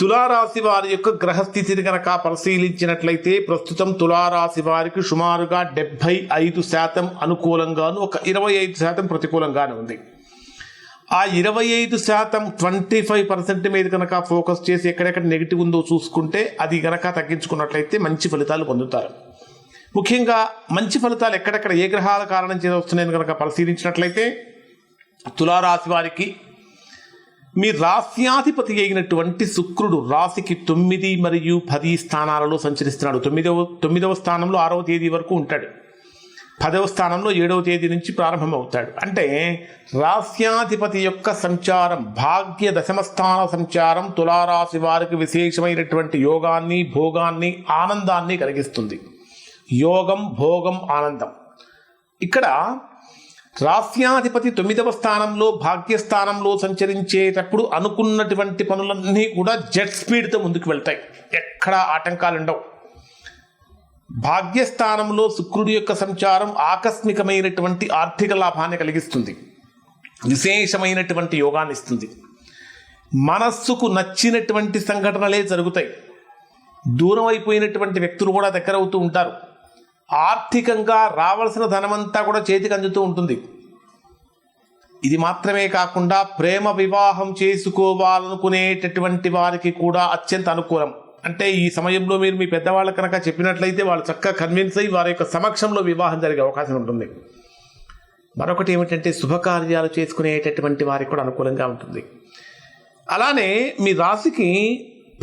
తులారాశి వారి యొక్క గ్రహస్థితిని కనుక పరిశీలించినట్లయితే ప్రస్తుతం తులారాశి వారికి సుమారుగా డెబ్బై ఐదు శాతం అనుకూలంగాను ఒక ఇరవై ఐదు శాతం ప్రతికూలంగాను ఉంది. ఆ ఇరవై ఐదు శాతం ట్వంటీ ఫైవ్ పర్సెంట్ మీద కనుక ఫోకస్ చేసి ఎక్కడెక్కడ నెగిటివ్ ఉందో చూసుకుంటే అది కనుక తగ్గించుకున్నట్లయితే మంచి ఫలితాలు పొందుతారు. ముఖ్యంగా మంచి ఫలితాలు ఎక్కడెక్కడ ఏ గ్రహాల కారణం చేసి వస్తున్నాయని కనుక పరిశీలించినట్లయితే తులారాశి వారికి మీ రాస్యాధిపతి అయినటువంటి శుక్రుడు రాశికి తొమ్మిది మరియు పది స్థానాలలో సంచరిస్తున్నాడు. తొమ్మిదవ తొమ్మిదవ స్థానంలో ఆరవ తేదీ వరకు ఉంటాడు. పదవ స్థానంలో ఏడవ తేదీ నుంచి ప్రారంభమవుతాడు. అంటే రాస్యాధిపతి యొక్క సంచారం భాగ్య దశమ స్థాన సంచారం తులారాశి వారికి విశేషమైనటువంటి యోగాన్ని భోగాన్ని ఆనందాన్ని కలిగిస్తుంది. యోగం భోగం ఆనందం. ఇక్కడ రాస్యాధిపతి తొమ్మిదవ స్థానంలో భాగ్యస్థానంలో సంచరించేటప్పుడు అనుకున్నటువంటి పనులన్నీ కూడా జెట్ స్పీడ్తో ముందుకు వెళ్తాయి. ఎక్కడా ఆటంకాలు ఉండవు భాగ్యస్థానంలో శుక్రుడి యొక్క సంచారం ఆకస్మికమైనటువంటి ఆర్థిక లాభాన్ని కలిగిస్తుంది. విశేషమైనటువంటి యోగాన్ని ఇస్తుంది. మనస్సుకు నచ్చినటువంటి సంఘటనలే జరుగుతాయి. దూరం అయిపోయినటువంటి వ్యక్తులు కూడా దగ్గర అవుతూ ఉంటారు. ఆర్థికంగా రావాల్సిన ధనమంతా కూడా చేతికి అందుతూ ఉంటుంది. ఇది మాత్రమే కాకుండా ప్రేమ వివాహం చేసుకోవాలనుకునేటటువంటి వారికి కూడా అత్యంత అనుకూలం. అంటే ఈ సమయంలో మీరు మీ పెద్దవాళ్ళ కనుక చెప్పినట్లయితే వాళ్ళు చక్కగా కన్విన్స్ అయ్యి వారి యొక్క సమక్షంలో వివాహం జరిగే అవకాశం ఉంటుంది. మరొకటి ఏమిటంటే శుభకార్యాలు చేసుకునేటటువంటి వారికి కూడా అనుకూలంగా ఉంటుంది. అలానే మీ రాశికి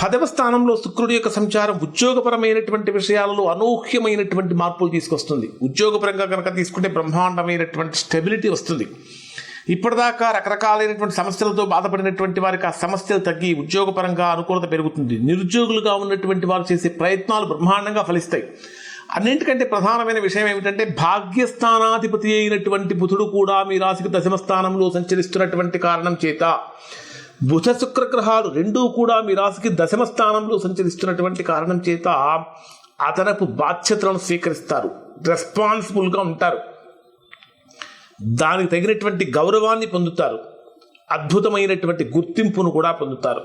పదవ స్థానంలో శుక్రుడి యొక్క సంచారం ఉద్యోగపరమైనటువంటి విషయాలలో అనూహ్యమైనటువంటి మార్పులు తీసుకొస్తుంది. ఉద్యోగపరంగా కనుక తీసుకుంటే బ్రహ్మాండమైనటువంటి స్టెబిలిటీ వస్తుంది. ఇప్పటిదాకా రకరకాలైనటువంటి సమస్యలతో బాధపడినటువంటి వారికి ఆ సమస్యలు తగ్గి ఉద్యోగపరంగా అనుకూలత పెరుగుతుంది. నిరుద్యోగులుగా ఉన్నటువంటి వారు చేసే ప్రయత్నాలు బ్రహ్మాండంగా ఫలిస్తాయి. అన్నింటికంటే ప్రధానమైన విషయం ఏమిటంటే భాగ్యస్థానాధిపతి అయినటువంటి బుధుడు కూడా మీ రాశికి దశమ స్థానంలో సంచరిస్తున్నటువంటి కారణం చేత బుధ శుక్రగ్రహాలు రెండూ కూడా మీ రాశికి దశమ స్థానంలో సంచరిస్తున్నటువంటి కారణం చేత అదనపు బాధ్యతలను స్వీకరిస్తారు. రెస్పాన్సిబుల్గా ఉంటారు. దానికి తగినటువంటి గౌరవాన్ని పొందుతారు. అద్భుతమైనటువంటి గుర్తింపును కూడా పొందుతారు.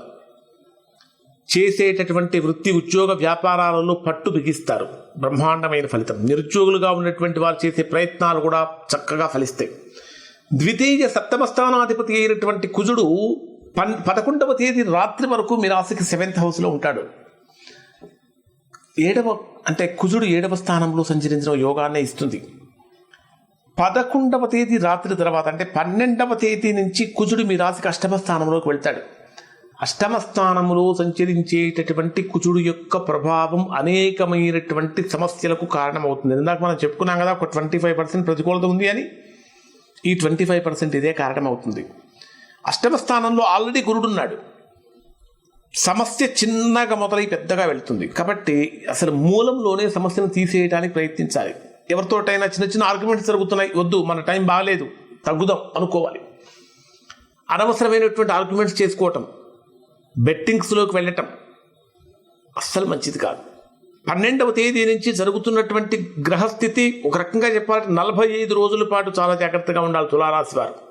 చేసేటటువంటి వృత్తి ఉద్యోగ వ్యాపారాలలో పట్టు బిగిస్తారు. బ్రహ్మాండమైన ఫలితం. నిరుద్యోగులుగా ఉన్నటువంటి వారు చేసే ప్రయత్నాలు కూడా చక్కగా ఫలిస్తాయి. ద్వితీయ సప్తమ స్థానాధిపతి అయినటువంటి కుజుడు పన్ పదకొండవ తేదీ రాత్రి వరకు మీ రాశికి సెవెంత్ హౌస్లో ఉంటాడు. ఏడవ అంటే కుజుడు ఏడవ స్థానంలో సంచరించిన యోగాన్నే ఇస్తుంది. పదకొండవ తేదీ రాత్రి తర్వాత అంటే పన్నెండవ తేదీ నుంచి కుజుడు మీ రాశికి అష్టమ స్థానంలోకి వెళ్తాడు. అష్టమ స్థానంలో సంచరించేటటువంటి కుజుడు యొక్క ప్రభావం అనేకమైనటువంటి సమస్యలకు కారణమవుతుంది. ఇందాక మనం చెప్పుకున్నాం కదా ఒక ట్వంటీ ఫైవ్ పర్సెంట్ ప్రతికూలత ఉంది అని. ఈ ట్వంటీ ఫైవ్ పర్సెంట్ ఇదే కారణమవుతుంది. అష్టమ స్థానంలో ఆల్రెడీ గురుడున్నాడు. సమస్య చిన్నగా మొదలై పెద్దగా వెళ్తుంది. కాబట్టి అసలు మూలంలోనే సమస్యను తీసేయడానికి ప్రయత్నించాలి. ఎవరితోటైనా చిన్న చిన్న ఆర్గ్యుమెంట్స్ జరుగుతున్నాయి. వద్దు మన టైం బాగాలేదు. తగ్గుదాం అనుకోవాలి. అనవసరమైనటువంటి ఆర్గ్యుమెంట్స్ చేసుకోవటం బెట్టింగ్స్లోకి వెళ్ళటం అస్సలు మంచిది కాదు. పన్నెండవ తేదీ నుంచి జరుగుతున్నటువంటి గ్రహస్థితి ఒక రకంగా చెప్పాలంటే నలభై ఐదు రోజుల పాటు చాలా జాగ్రత్తగా ఉండాలి తులారాశి వారు.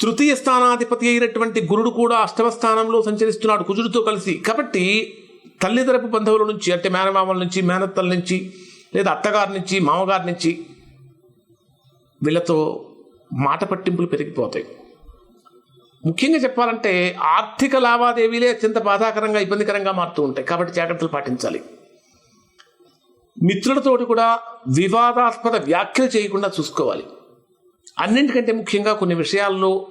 తృతీయ స్థానాధిపతి అయినటువంటి గురుడు కూడా అష్టమ స్థానంలో సంచరిస్తున్నాడు కుజుడితో కలిసి. కాబట్టి తల్లిదరపు బంధువుల నుంచి అంటే మేనమామల నుంచి మేనత్తల నుంచి లేదా అత్తగారి నుంచి మామగారి నుంచి వీళ్ళతో మాట పట్టింపులు పెరిగిపోతాయి. ముఖ్యంగా చెప్పాలంటే ఆర్థిక లావాదేవీలే అత్యంత బాధాకరంగా ఇబ్బందికరంగా మారుతూ ఉంటాయి. కాబట్టి జాగ్రత్తలు పాటించాలి. మిత్రులతోటి కూడా వివాదాస్పద వ్యాఖ్యలు చేయకుండా చూసుకోవాలి. అన్నింటికంటే ముఖ్యంగా కొన్ని విషయాల్లో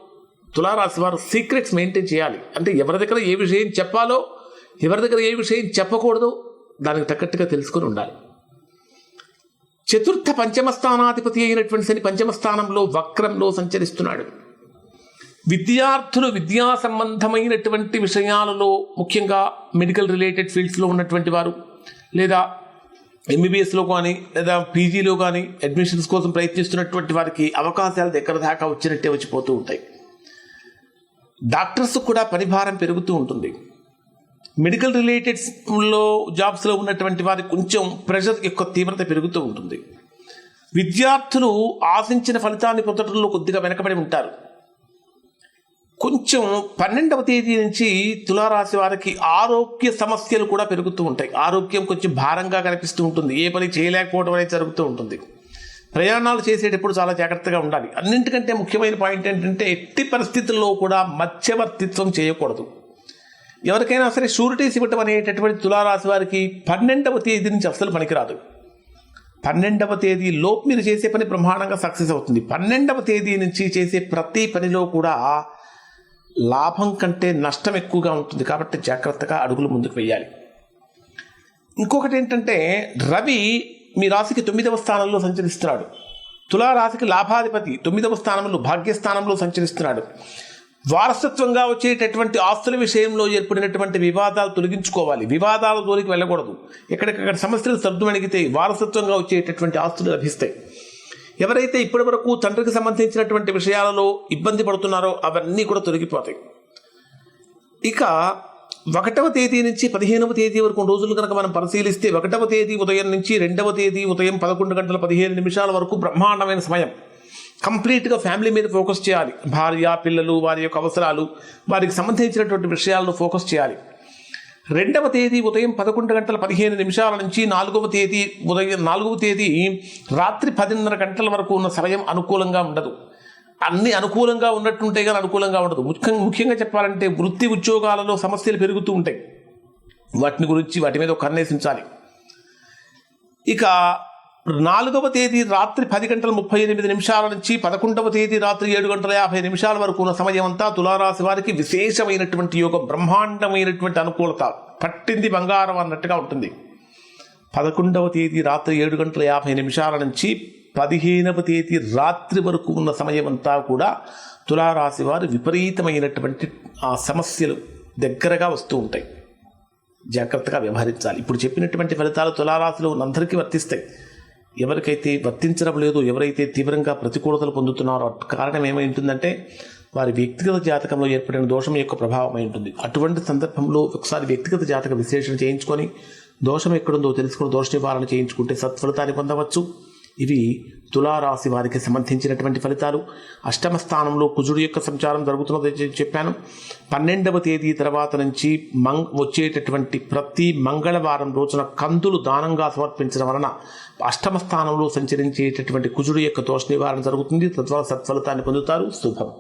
తులారాశి వారు సీక్రెట్స్ మెయింటైన్ చేయాలి. అంటే ఎవరి దగ్గర ఏ విషయం చెప్పాలో ఎవరి దగ్గర ఏ విషయం చెప్పకూడదో దానికి తగ్గట్టుగా తెలుసుకొని ఉండాలి. చతుర్థ పంచమ స్థానాధిపతి అయినటువంటి శని పంచమ స్థానంలో వక్రంలో సంచరిస్తున్నాడు. విద్యార్థులు విద్యా సంబంధమైనటువంటి విషయాలలో ముఖ్యంగా మెడికల్ రిలేటెడ్ ఫీల్డ్స్లో ఉన్నటువంటి వారు లేదా ఎంబీబీఎస్లో కానీ లేదా పీజీలో కానీ అడ్మిషన్స్ కోసం ప్రయత్నిస్తున్నటువంటి వారికి అవకాశాలు దగ్గర దాకా వచ్చినట్టే వచ్చిపోతూ ఉంటాయి. డాక్టర్స్ కూడా పనిభారం పెరుగుతూ ఉంటుంది. మెడికల్ రిలేటెడ్స్లో జాబ్స్లో ఉన్నటువంటి వారికి కొంచెం ప్రెషర్ యొక్క తీవ్రత పెరుగుతూ ఉంటుంది. విద్యార్థులు ఆశించిన ఫలితాన్ని పొందడంలో కొద్దిగా వెనకబడి ఉంటారు. కొంచెం పన్నెండవ తేదీ నుంచి తులారాశి వారికి ఆరోగ్య సమస్యలు కూడా పెరుగుతూ ఉంటాయి. ఆరోగ్యం కొంచెం భారంగా కనిపిస్తూ ఉంటుంది. ఏ పని చేయలేకపోవడం అనేది జరుగుతూ ఉంటుంది. ప్రయాణాలు చేసేటప్పుడు చాలా జాగ్రత్తగా ఉండాలి. అన్నింటికంటే ముఖ్యమైన పాయింట్ ఏంటంటే ఎట్టి పరిస్థితుల్లో కూడా మధ్యవర్తిత్వం చేయకూడదు. ఎవరికైనా సరే షూరిటీస్ ఇవ్వటం అనేటటువంటి తులారాశి వారికి పన్నెండవ తేదీ నుంచి అస్సలు పనికిరాదు. పన్నెండవ తేదీ లోపు మీరు చేసే పని బ్రహ్మాండంగా సక్సెస్ అవుతుంది. పన్నెండవ తేదీ నుంచి చేసే ప్రతి పనిలో కూడా లాభం కంటే నష్టం ఎక్కువగా ఉంటుంది కాబట్టి జాగ్రత్తగా అడుగులు ముందుకు వేయాలి. ఇంకొకటి ఏంటంటే రవి మీ రాశికి తొమ్మిదవ స్థానంలో సంచరిస్తున్నాడు. తులారాశికి లాభాధిపతి తొమ్మిదవ స్థానంలో భాగ్యస్థానంలో సంచరిస్తున్నాడు. వారసత్వంగా వచ్చేటటువంటి ఆస్తుల విషయంలో ఏర్పడినటువంటి వివాదాలు తొలగించుకోవాలి. వివాదాల జోలికి వెళ్ళకూడదు. ఎక్కడికక్కడ సమస్యలు సర్దుమణిగితే వారసత్వంగా వచ్చేటటువంటి ఆస్తులు లభిస్తాయి. ఎవరైతే ఇప్పటి వరకు తండ్రికి సంబంధించినటువంటి విషయాలలో ఇబ్బంది పడుతున్నారో అవన్నీ కూడా తొలగిపోతాయి. ఇక ఒకటవ తేదీ నుంచి పదిహేనవ తేదీ వరకు రోజులు కనుక మనం పరిశీలిస్తే ఒకటవ తేదీ ఉదయం నుంచి రెండవ తేదీ ఉదయం పదకొండు గంటల పదిహేను నిమిషాల వరకు బ్రహ్మాండమైన సమయం. కంప్లీట్గా ఫ్యామిలీ మీద ఫోకస్ చేయాలి. భార్య పిల్లలు వారి యొక్క అవసరాలు వారికి సంబంధించినటువంటి విషయాలను ఫోకస్ చేయాలి. రెండవ తేదీ ఉదయం పదకొండు గంటల పదిహేను నిమిషాల నుంచి నాలుగవ తేదీ ఉదయం నాలుగవ తేదీ రాత్రి పదిన్నర గంటల వరకు ఉన్న సమయం అనుకూలంగా ఉండదు. అన్ని అనుకూలంగా ఉన్నట్టుంటే కానీ అనుకూలంగా ఉండదు. ముఖ్యంగా ముఖ్యంగా చెప్పాలంటే వృత్తి ఉద్యోగాలలో సమస్యలు పెరుగుతూ ఉంటాయి. వాటిని గురించి వాటి మీద ఒక కన్నేసించాలి. ఇక నాలుగవ తేదీ రాత్రి పది గంటల ముప్పై ఎనిమిది నిమిషాల నుంచి పదకొండవ తేదీ రాత్రి ఏడు గంటల యాభై నిమిషాల వరకు ఉన్న సమయం అంతా తులారాశి వారికి విశేషమైనటువంటి యోగం బ్రహ్మాండమైనటువంటి అనుకూలత పట్టింది బంగారం అన్నట్టుగా ఉంటుంది. పదకొండవ తేదీ రాత్రి ఏడు గంటల యాభై నిమిషాల నుంచి పదిహేనవ తేదీ రాత్రి వరకు ఉన్న సమయం అంతా కూడా తులారాశి వారు విపరీతమైనటువంటి ఆ సమస్యలు దగ్గరగా వస్తూ ఉంటాయి. జాగ్రత్తగా వ్యవహరించాలి. ఇప్పుడు చెప్పినటువంటి ఫలితాలు తులారాశిలో ఉన్నందరికీ వర్తిస్తాయి. ఎవరికైతే వర్తించడం లేదు ఎవరైతే తీవ్రంగా ప్రతికూలతలు పొందుతున్నారో కారణం ఏమై ఉంటుందంటే వారి వ్యక్తిగత జాతకంలో ఏర్పడిన దోషం యొక్క ప్రభావం అయి ఉంటుంది. అటువంటి సందర్భంలో ఒకసారి వ్యక్తిగత జాతక విశ్లేషణ చేయించుకొని దోషం ఎక్కడుందో తెలుసుకుని దోష నివారణ చేయించుకుంటే సత్ఫలితాన్ని పొందవచ్చు. ఇవి తులారాశి వారికి సంబంధించినటువంటి ఫలితాలు. అష్టమ స్థానంలో కుజుడు యొక్క సంచారం జరుగుతున్నది చెప్పాను. పన్నెండవ తేదీ తర్వాత నుంచి మంగ్ వచ్చేటటువంటి ప్రతి మంగళవారం రోజున కందులు దానంగా సమర్పించడం వలన అష్టమ స్థానంలో సంచరించేటటువంటి కుజుడు యొక్క దోష నివారణ జరుగుతుంది. తద్వారా సత్ఫలితాన్ని పొందుతారు. శుభం.